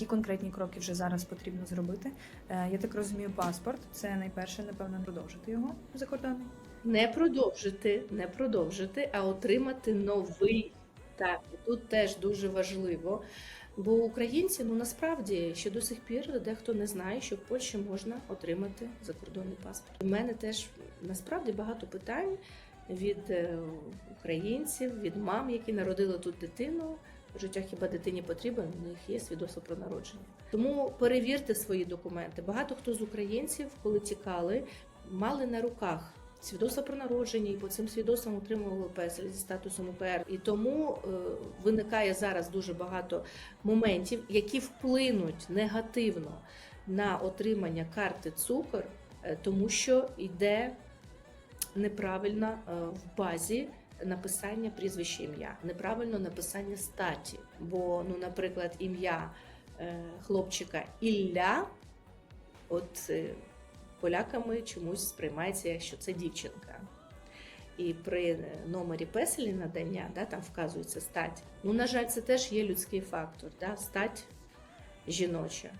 Які конкретні кроки вже зараз потрібно зробити? Е, Я так розумію, паспорт це найперше, напевно, продовжити його закордонний. Не продовжити, не продовжити, а отримати новий. Так, тут теж дуже важливо. Бо українці, ну насправді ще до сих пір дехто не знає, що в Польщі можна отримати закордонний паспорт. У мене теж насправді багато питань від е, українців, від мам, які народили тут дитину. Життя хіба дитині потрібен, у них є свідоцтво про народження. Тому перевірте свої документи. Багато хто з українців, коли тікали, мали на руках свідоцтво про народження, і по цим свідоцтвам отримували песель зі статусом УПР. І тому е, виникає зараз дуже багато моментів, які вплинуть негативно на отримання карти цукор, е, тому що йде неправильно е, в базі. Написання прізвища ім'я, неправильно написання статі. Бо, ну, наприклад, ім'я е, хлопчика Ілля, от е, поляками чомусь сприймається, що це дівчинка. І при е, номері песелі надання да, там вказується стать. Ну, на жаль, це теж є людський фактор, да, стать жіноча.